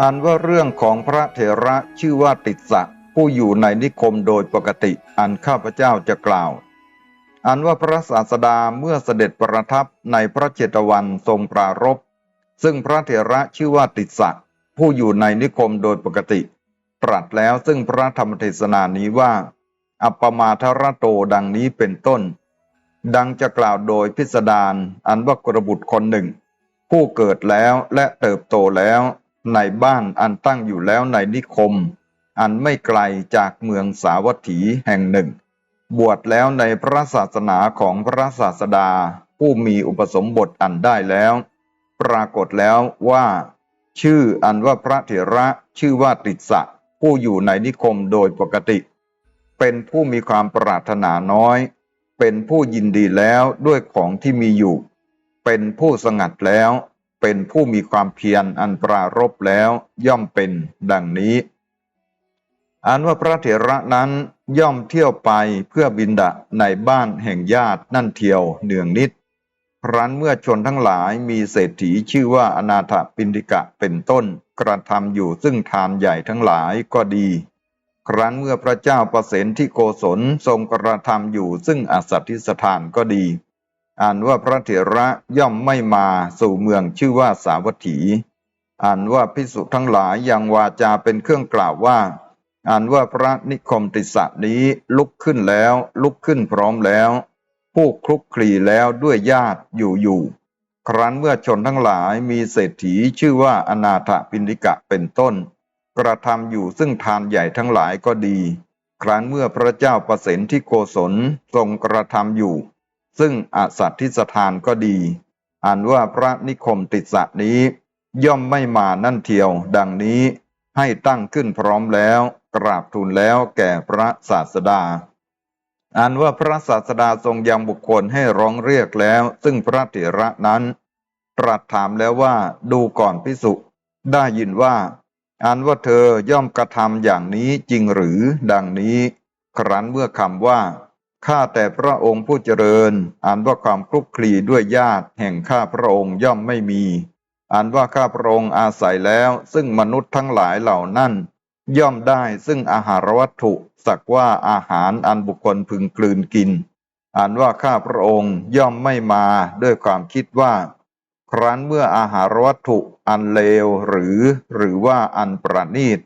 อ่านว่าเรื่องของพระเถระชื่อว่าติดสะผู้อยู่ในนิคมโดยปกติอันข้าพเจ้าจะกล่าว อันว่าพระศาสดาเมื่อเสด็จประทับในพระเจตวันทรงปรารภซึ่งพระเถระชื่อว่าติดสะผู้อยู่ในนิคมโดยปกติ ตรัสแล้วซึ่งพระธรรมเทศนานี้ว่า อัปปมาทระโตดังนี้เป็นต้น ดังจะกล่าวโดยพิสดารอันว่ากระบุตรคนหนึ่ง ผู้เกิดแล้วและเติบโตแล้ว ในบ้านอันตั้งอยู่แล้วในนิคม อันไม่ไกลจากเมืองสาวัตถีแห่งหนึ่ง บวชแล้วในพระศาสนาของพระศาสดา ผู้มีอุปสมบทอันได้แล้ว ปรากฏแล้วว่า ชื่ออันว่าพระเถระชื่อว่าติสสะผู้อยู่ในนิคมโดยปกติ เป็นผู้มีความปรารถนาน้อย เป็นผู้ยินดีแล้วด้วยของที่มีอยู่ เป็นผู้สงัดแล้ว เป็นผู้มีความเพียรอันปรารบแล้วย่อมเป็นดังนี้ อันว่าพระเถระนั้นย่อมเที่ยวไปเพื่อบินดาในบ้านแห่งญาตินั่นเทียวเนืองนิดครั้นเมื่อชนทั้งหลายมีเศรษฐีชื่อว่าอนาถปินดิกะเป็นต้นกระทำอยู่ซึ่งทานใหญ่ทั้งหลายก็ดี ครั้นเมื่อพระเจ้าประเสนที่โกศลทรงกระทำอยู่ซึ่งอสัตถิสถานก็ดี อ่านว่าพระเถระย่อมไม่มาสู่เมืองชื่อว่าสาวัตถี อ่านว่าพิสุทั้งหลายยังวาจาเป็นเครื่องกล่าวว่า อ่านว่าพระนิคมติสะนี้ลุกขึ้นแล้ว ลุกขึ้นพร้อมแล้ว ผู้คลุกคลีแล้วด้วยญาติอยู่อยู่ ครั้นเมื่อชนทั้งหลายมีเศรษฐีชื่อว่าอนาถปินดิกะเป็นต้น กระทำอยู่ซึ่งทานใหญ่ทั้งหลายก็ดี ครั้นเมื่อพระเจ้าประสิทธิโกศลทรงกระทำอยู่ ซึ่งอสัตทิสถานก็ดี อ่านว่าพระนิคมติสสะนี้ ย่อมไม่มานั่นเทียว ดังนี้ให้ตั้งขึ้นพร้อมแล้ว กราบทูลแล้วแก่พระศาสดาอ่านว่าพระศาสดาทรงยังบุคคลให้ร้องเรียกแล้ว ซึ่งพระเถระนั้น ตรัสถามแล้วว่าดูก่อนพิสุได้ยินว่าอันว่าเธอย่อมกระทำอย่างนี้จริงหรือ ดังนี้ ครั้นเมื่อคำว่า ข้าแต่พระองค์ผู้เจริญ อันว่าความคลุกคลีด้วยญาติแห่งข้าพระองค์ย่อมไม่มี อันว่าข้าพระองค์อาศัยแล้ว ซึ่งมนุษย์ทั้งหลายเหล่านั้น ย่อมได้ซึ่งอาหารวัตถุสักว่าอาหารอันบุคคลพึงกลืนกิน อันว่าข้าพระองค์ย่อมไม่มาด้วยความคิดว่า ครั้นเมื่ออาหารวัตถุอันเลวหรือ หรือว่าอันประณีต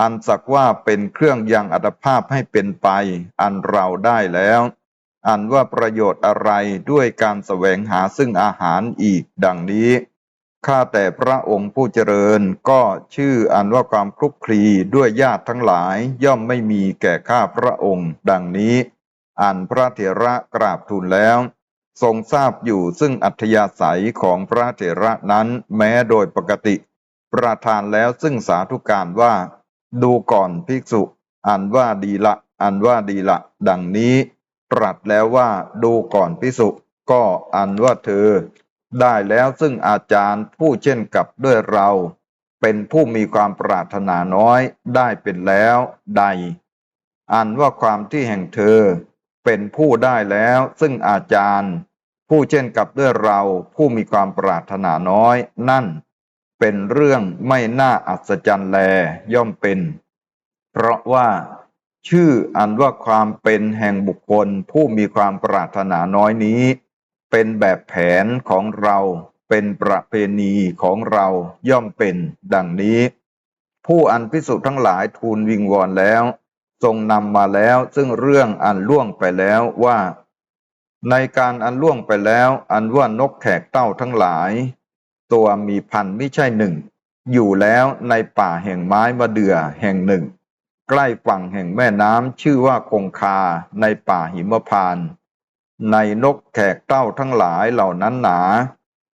อันสักว่าเป็นเครื่องยังอัตภาพให้เป็นไป อันเราได้แล้ว อันว่าประโยชน์อะไรด้วยการแสวงหาซึ่งอาหารอีกดังนี้ข้าแต่พระองค์ผู้เจริญก็ชื่ออันว่าความคลุกคลีด้วยญาติทั้งหลายย่อมไม่มีแก่ข้าพระองค์ ดังนี้ อันพระเถระกราบทูลแล้ว ทรงทราบอยู่ซึ่งอัธยาศัยของพระเถระนั้นแม้โดยปกติ ประทานแล้วซึ่งสาธุการว่า ดูก่อนภิกษุ อันว่าดีละ อันว่าดีละ ดังนี้ ตรัสแล้วว่าดูก่อนภิกษุ ก็อันว่าเธอ ได้แล้วซึ่งอาจารย์ผู้เช่นกับด้วยเรา เป็นผู้มีความปรารถนาน้อยได้เป็นแล้วใด อันว่าความที่แห่งเธอ เป็นผู้ได้แล้วซึ่งอาจารย์ ผู้เช่นกับด้วยเราผู้มีความปรารถนาน้อยนั่น เป็นเรื่องไม่น่าอัศจรรย์แลย่อมเป็น เพราะว่า ชื่ออันว่าความเป็นแห่งบุคคลผู้มีความปรารถนาน้อยนี้ เป็นแบบแผนของเราเป็นประเพณีของเราย่อมเป็น ดังนี้ ผู้อันพิสุทั้งหลายทูลวิงวอนแล้ว ทรงนำมาแล้วซึ่งเรื่องอันล่วงไปแล้วว่า ในการอันล่วงไปแล้ว อันว่านกแขกเต้าทั้งหลาย ตัวมีพันไม่ใช่หนึ่ง อยู่แล้วในป่าแห่งไม้มะเดื่อแห่งหนึ่ง ใกล้ฝั่งแห่งแม่น้ำชื่อว่าคงคาในป่าหิมพานในนกแขกเต้าทั้งหลายเหล่านั้นหนา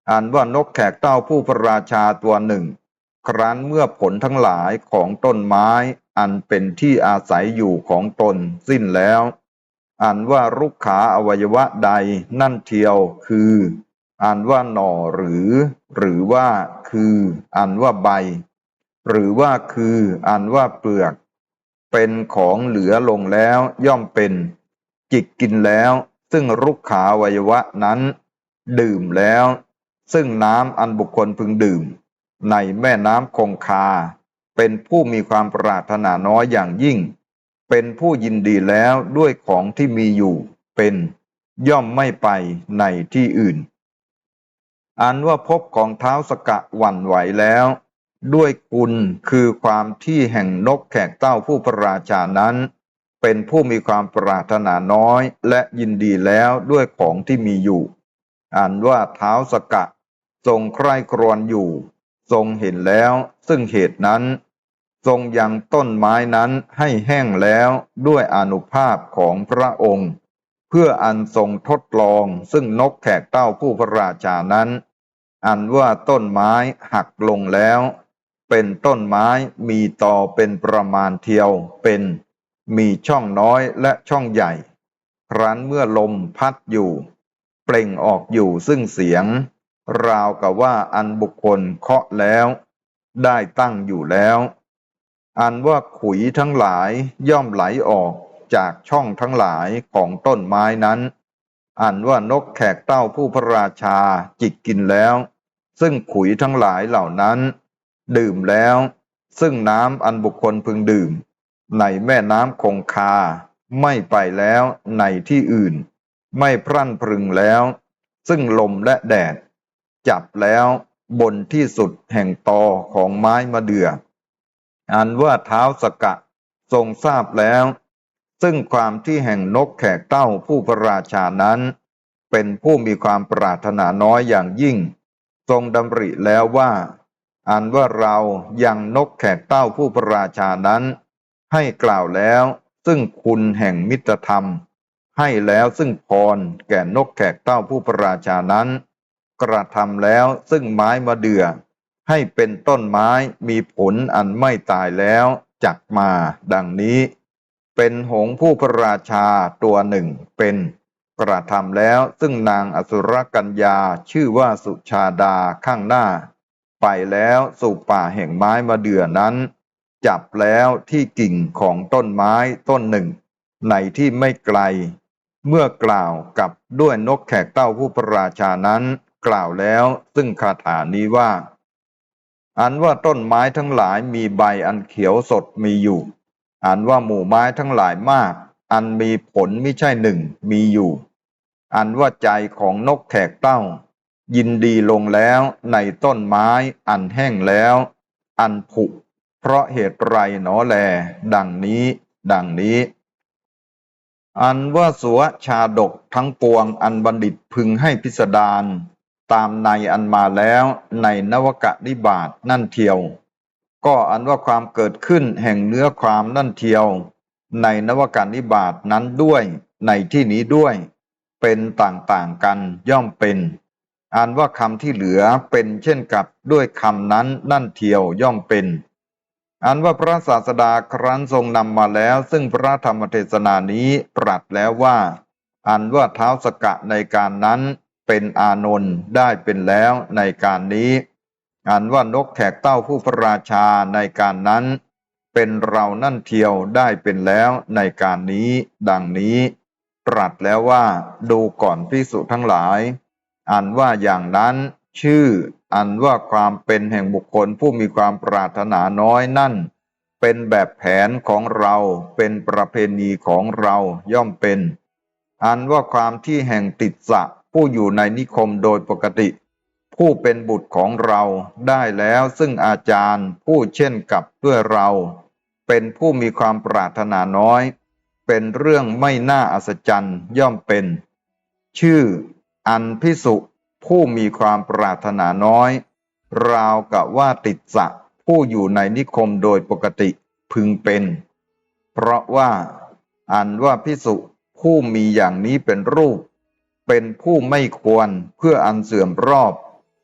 อ่านว่านกแขกเต้าผู้พระราชาตัวหนึ่ง ครั้นเมื่อผลทั้งหลายของต้นไม้ อันเป็นที่อาศัยอยู่ของตนสิ้นแล้ว อ่านว่ารุกขาอวัยวะใดนั่นเทียวคือ อ่านว่าหน่อหรือ หรือว่าคือ อ่านว่าใบ หรือว่าคือ อ่านว่าเปลือก เป็นของเหลือลงแล้วย่อมเป็น จิกกินแล้ว ซึ่งรุกขาวัยวะนั้น ดื่มแล้ว ซึ่งน้ำอันบุคคลพึงดื่ม ในแม่น้ำคงคา เป็นผู้มีความปรารถนาน้อยอย่างยิ่ง เป็นผู้ยินดีแล้วด้วยของที่มีอยู่ เป็น ย่อมไม่ไปในที่อื่น อันว่าพบของเท้าสกะหวั่นไหวแล้ว ด้วยคุณคือความที่แห่งนกแขกเต้าผู้พระราชานั้น เป็นผู้มีความปรารถนาน้อยและยินดีแล้วด้วยของที่มีอยู่ อันว่าเท้าสกะทรงใคร่ครวญอยู่ ทรงเห็นแล้ว ซึ่งเหตุนั้น ทรงยังต้นไม้นั้นให้แห้งแล้วด้วยอนุภาพของพระองค์ เพื่ออันทรงทดลองซึ่งนกแขกเต้าผู้พระราชานั้น อันว่าต้นไม้หักลงแล้ว เป็นต้นไม้มีตอเป็นประมาณเทียวเป็นมีช่องน้อยและช่องใหญ่ ครั้นเมื่อลมพัดอยู่ เปล่งออกอยู่ซึ่งเสียง ราวกับว่าอันบุคคลเคาะแล้ว ได้ตั้งอยู่แล้ว อันว่าขุยทั้งหลายย่อมไหลออกจากช่องทั้งหลายของต้นไม้นั้น อันว่านกแขกเต้าผู้พระราชาจิกกินแล้ว ซึ่งขุยทั้งหลายเหล่านั้น ดื่มแล้ว ซึ่งน้ำอันบุคคลพึงดื่ม ในแม่น้ำคงคา ไม่ไปแล้วในที่อื่น ไม่พรั่นพรึงแล้ว ซึ่งลมและแดด จับแล้วบนที่สุดแห่งตอของไม้มะเดือ่ออันว่าเท้าสกะ ทรงทราบแล้ว ซึ่งความที่แห่งนกแขกเต้าผู้พระราชานั้น เป็นผู้มีความปรารถนาน้อยอย่างยิ่ง ทรงดำริแล้วว่า อันว่าเรายังนกแขกเต้าผู้พระราชานั้น ให้กล่าวแล้วซึ่งคุณแห่งมิตรธรรม ให้แล้วซึ่งพรแก่นกแขกเต้าผู้พระราชานั้น กระทำแล้วซึ่งไม้มะเดื่อให้เป็นต้นไม้มีผลอันไม่ตายแล้วจักมาดังนี้ เป็นหงผู้พระราชาตัวหนึ่งเป็นกระทำแล้วซึ่งนางอสุรกัญญาชื่อว่าสุชาดาข้างหน้า ไปแล้วสู่ป่าแห่งไม้มะเดือนั้น จับแล้วที่กิ่งของต้นไม้ต้นหนึ่ง ในที่ไม่ไกล เมื่อกล่าวกับด้วยนกแขกเต้าผู้พระราชานั้น กล่าวแล้วซึ่งคาถานี้ว่า อันว่าต้นไม้ทั้งหลายมีใบอันเขียวสดมีอยู่ อันว่าหมู่ไม้ทั้งหลายมาก อันมีผลไม่ใช่หนึ่งมีอยู่ อันว่าใจของนกแขกเต้า ยินดีลงแล้วในต้นไม้อันแห้งแล้ว อันผุ เพราะเหตุไรหนอแล ดังนี้ ดังนี้ อันว่าสัวชาดกทั้งปวงอันบัณฑิตพึงให้พิสดารตามในอันมาแล้วในนวกะนิบาตนั่นเทียว ก็อันว่าความเกิดขึ้นแห่งเนื้อความนั่นเทียว ในนวการนิบาตนั้นด้วยในที่นี้ด้วย เป็นต่างๆกันย่อมเป็น อันว่าคำที่เหลือเป็นเช่นกับด้วยคำนั้นนั่นเทียวย่อมเป็น อันว่าพระศาสดาครั้นทรงนำมาแล้ว ซึ่งพระธรรมเทศนานี้ตรัสแล้วว่า อันว่าเท้าสกะในการนั้นเป็นอานนท์ได้เป็นแล้วในการนี้ อันว่านกแขกเต้าผู้พระราชาในการนั้น เป็นเรานั่นเทียวได้เป็นแล้วในการนี้ ดังนี้ ตรัสแล้วว่าดูก่อนพิสุทั้งหลาย อันว่าอย่างนั้น ชื่อ อันว่าความเป็นแห่งบุคคลผู้มีความปรารถนาน้อยนั่น เป็นแบบแผนของเราเป็นประเพณีของเราย่อมเป็น อันว่าความที่แห่งติดสะผู้อยู่ในนิคมโดยปกติ ผู้เป็นบุตรของเราได้แล้วซึ่งอาจารย์ผู้เช่นกับเพื่อเรา เป็นผู้มีความปรารถนาน้อย เป็นเรื่องไม่น่าอัศจรรย์ย่อมเป็น ชื่อ อันพิสุผู้มีความปรารถนาน้อย ราวกับว่าติดสะผู้อยู่ในนิคมโดยปกติพึงเป็น เพราะว่า อันว่าพิสุผู้มีอย่างนี้เป็นรูป เป็นผู้ไม่ควรเพื่ออันเสื่อมรอบ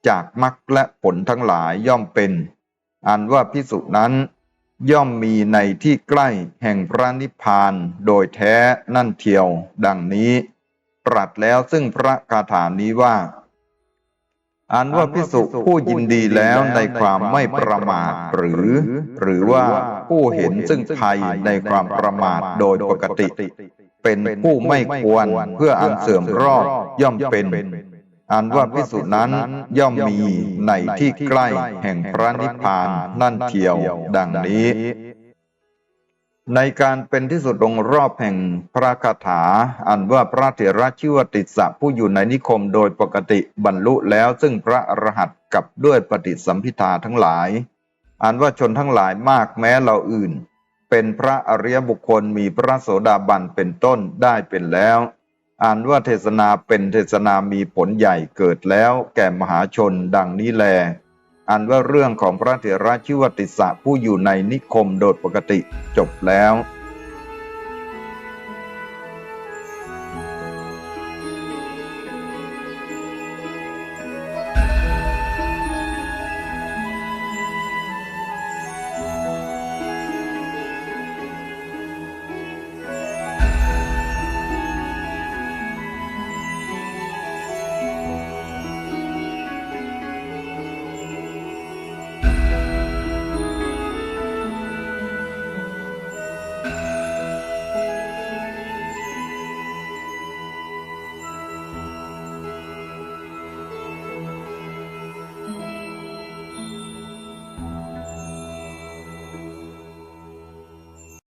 จากมรรคและผลทั้งหลายย่อมเป็น อันว่าพิสุนั้น ย่อมมีในที่ใกล้แห่งพระนิพพานโดยแท้นั่นเทียว ดังนี้ ตรัสแล้วซึ่งพระคาถานี้ว่า อันว่าพิสุผู้ยินดีแล้วในความไม่ประมาทหรือ หรือว่าผู้เห็นซึ่งภัยในความประมาทโดยปกติ เป็นผู้ไม่ควรเพื่ออันเสื่อมรอบย่อมเป็น อันว่าพิสุนั้นย่อมมีในที่ใกล้แห่งพระนิพพานนั่นเทียวดังนี้ ในการเป็นที่สุดองรอบแห่งพระคาถา อันว่าพระเถระชื่อวติสสะผู้อยู่ในนิคมโดยปกติบรรลุแล้วซึ่งพระอรหันต์กับด้วยปฏิสัมพิทาทั้งหลาย อันว่าชนทั้งหลายมากแม้เราอื่น เป็นพระอริยบุคคลมีพระโสดาบันเป็นต้นได้เป็นแล้ว อ่านว่าเทศนาเป็นเทศนามีผลใหญ่เกิดแล้วแก่มหาชนดังนี้แล อ่านว่าเรื่องของพระเถระชื่อวติสสะผู้อยู่ในนิคมโดยปกติจบแล้ว